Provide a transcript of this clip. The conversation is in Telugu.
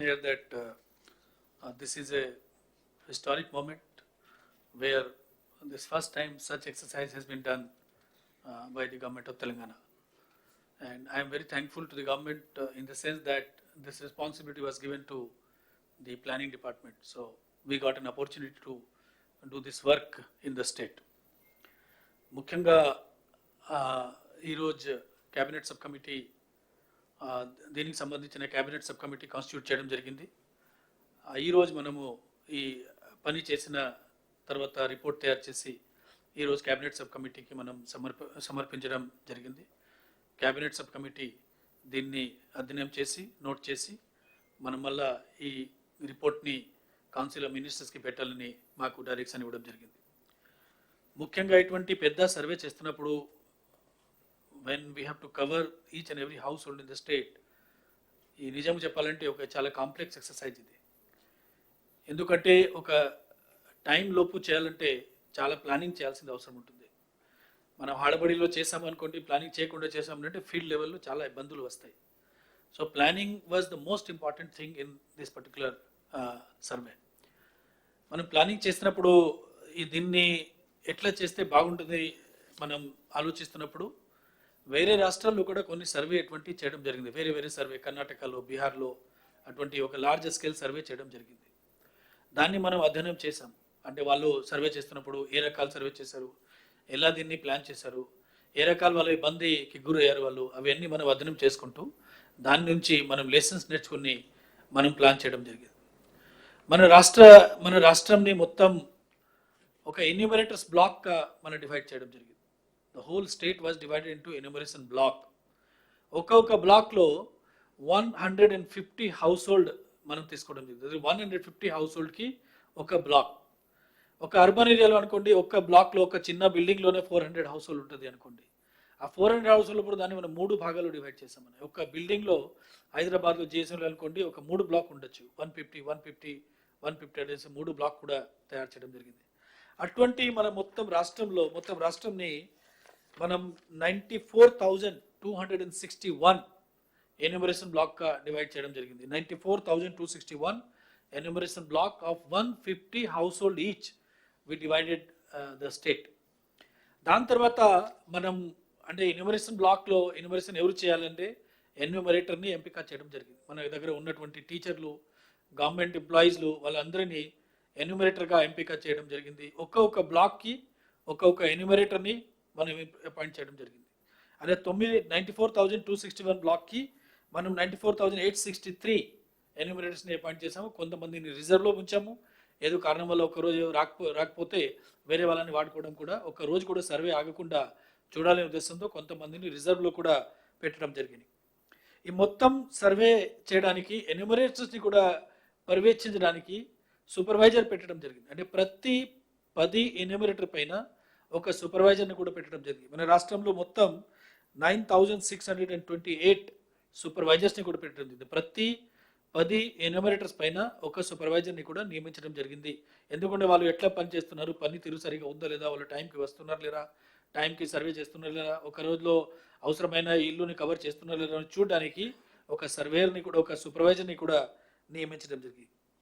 Here that uh, uh, this is a historic moment where this first time such exercise has been done uh, by the government of Telangana. And I am very thankful to the government uh, in the sense that this responsibility was given to the planning department. So we got an opportunity to do this work in the state. ముఖ్యంగా ఆ, ఈరోజు క్యాబినెట్ సబ్ కమిటీ ఆ, దీనికి సంబంధించిన క్యాబినెట్ సబ్ కమిటీ కాన్స్టిట్యూట్ చేయడం జరిగింది. ఈరోజు మనము ఈ పని చేసిన తర్వాత రిపోర్ట్ తయారు చేసి ఈరోజు క్యాబినెట్ సబ్ కమిటీకి మనం సమర్ప సమర్పించడం జరిగింది. క్యాబినెట్ సబ్ కమిటీ దీన్ని అధ్యయనం చేసి నోట్ చేసి మనం మళ్ళా ఈ రిపోర్ట్ని కౌన్సిల్ ఆఫ్ మినిస్టర్స్కి పెట్టాలని మాకు డైరెక్షన్ ఇవ్వడం జరిగింది. ముఖ్యంగా ఇటువంటి పెద్ద సర్వే చేస్తున్నప్పుడు when we have to cover each and every household in the state ఈ నిజం చెప్పాలంటే ఒక చాలా కాంప్లెక్స్ ఎక్సర్సైజ్ ఇది. ఎందుకంటే ఒక టైం లోపు చేయాలంటే చాలా ప్లానింగ్ చేయాల్సిన అవసరం ఉంటుంది. మనం హడబడిలో చేసామనుకోండి ప్లానింగ్ చేయకుండా చేసామంటే ఫీల్డ్ లెవెల్లో చాలా ఇబ్బందులు వస్తాయి. So planning was the most important thing in this particular survey మనం ప్లానింగ్ చేసినప్పుడు ఈ దీన్ని ఎట్లా చేస్తే బాగుంటుంది మనం ఆలోచిస్తున్నప్పుడు వేరే రాష్ట్రాల్లో కూడా కొన్ని సర్వే అటువంటి చేయడం జరిగింది. వేరే వేరే సర్వే కర్ణాటకలో బీహార్లో అటువంటి ఒక లార్జ్ స్కేల్ సర్వే చేయడం జరిగింది. దాన్ని మనం అధ్యయనం చేశాం. అంటే వాళ్ళు సర్వే చేస్తున్నప్పుడు ఏ రకాల సర్వే చేశారు ఎలా దీన్ని ప్లాన్ చేశారు ఏ రకాల వాళ్ళ ఇబ్బందికి గురయ్యారు వాళ్ళు అవన్నీ మనం అధ్యయనం చేసుకుంటూ దాని నుంచి మనం లెసన్స్ నేర్చుకుని మనం ప్లాన్ చేయడం జరిగింది. మన రాష్ట్ర మన రాష్ట్రంని మొత్తం ఒక ఎన్యూమరేటర్స్ బ్లాక్గా మనం డివైడ్ చేయడం జరిగింది. The whole state was divided into enumeration block ఒక్కొక్క బ్లాక్లో one hundred and fifty household మనం తీసుకోవడం జరిగింది. వన్ హండ్రెడ్ ఫిఫ్టీ హౌస్ హోల్డ్కి ఒక బ్లాక్ ఒక అర్బన్ ఏరియాలో అనుకోండి ఒక బ్లాక్లో ఒక చిన్న బిల్డింగ్లోనే ఫోర్ హండ్రెడ్ హౌస్ హోల్డ్ ఉంటుంది అనుకోండి. ఆ ఫోర్ హండ్రెడ్ హౌస్ హోల్డ్ దాన్ని మనం మూడు భాగాలు డివైడ్ చేసామని ఒక బిల్డింగ్లో హైదరాబాద్లో జిఎస్ఎంలో అనుకోండి ఒక మూడు బ్లాక్ ఉండొచ్చు. One fifty one fifty one fifty అనేసి మూడు బ్లాక్ కూడా తయారు చేయడం జరిగింది. అటువంటి మన మొత్తం రాష్ట్రంలో మొత్తం రాష్ట్రంని మనం ninety four thousand two hundred and sixty one enumeration బ్లాక్గా డివైడ్ చేయడం జరిగింది. Ninety four thousand two sixty one enumeration block of one fifty household each we divided the state దాని తర్వాత మనం అంటే ఎన్యూమరేషన్ బ్లాక్లో ఎన్యూమరేషన్ ఎవరు చేయాలంటే ఎన్యూమరేటర్ని ఎంపిక చేయడం జరిగింది. మన దగ్గర ఉన్నటువంటి టీచర్లు గవర్నమెంట్ ఎంప్లాయీస్లు వాళ్ళందరినీ ఎన్యూమరేటర్గా ఎంపిక చేయడం జరిగింది. ఒక్కొక్క బ్లాక్కి ఒక్కొక్క ఎన్యూమరేటర్ని మనం అపాయింట్ చేయడం జరిగింది. అదే తొమ్మిది ninety four thousand two sixty one బ్లాక్కి మనం ninety four thousand eight sixty three ఎన్యూమినేటర్స్ని appoint చేసాము కొంతమందిని రిజర్వ్లో ఉంచాము. ఏదో కారణం వల్ల ఒకరోజు రాకపో రాకపోతే వేరే వాళ్ళని వాడుకోవడం కూడా ఒక రోజు కూడా సర్వే ఆగకుండా చూడాలనే ఉద్దేశంతో కొంతమందిని రిజర్వ్లో కూడా పెట్టడం జరిగింది. ఈ మొత్తం సర్వే చేయడానికి ఎన్యూమరేటర్స్ని కూడా పర్యవేక్షించడానికి సూపర్వైజర్ పెట్టడం జరిగింది. అంటే ప్రతి పది ఎన్యూమరేటర్ పైన ఒక సూపర్వైజర్ని కూడా పెట్టడం జరిగింది. మన రాష్ట్రంలో మొత్తం nine thousand six hundred and twenty eight సూపర్వైజర్స్ని కూడా పెట్టడం జరిగింది. ప్రతి పది ఎన్యూమరేటర్స్ పైన ఒక సూపర్వైజర్ని కూడా నియమించడం జరిగింది. ఎందుకంటే వాళ్ళు ఎట్లా పని చేస్తున్నారు? పని తీరు సరిగా ఉందా లేదా? వాళ్ళు టైంకి వస్తున్నారు లేదా? టైంకి సర్వే చేస్తున్నారు లేదా? ఒక రోజులో అవసరమైన ఇల్లుని కవర్ చేస్తున్నారు లేదా? చూడడానికి ఒక సర్వేయర్ని కూడా ఒక సూపర్వైజర్ని కూడా నియమించడం జరిగింది.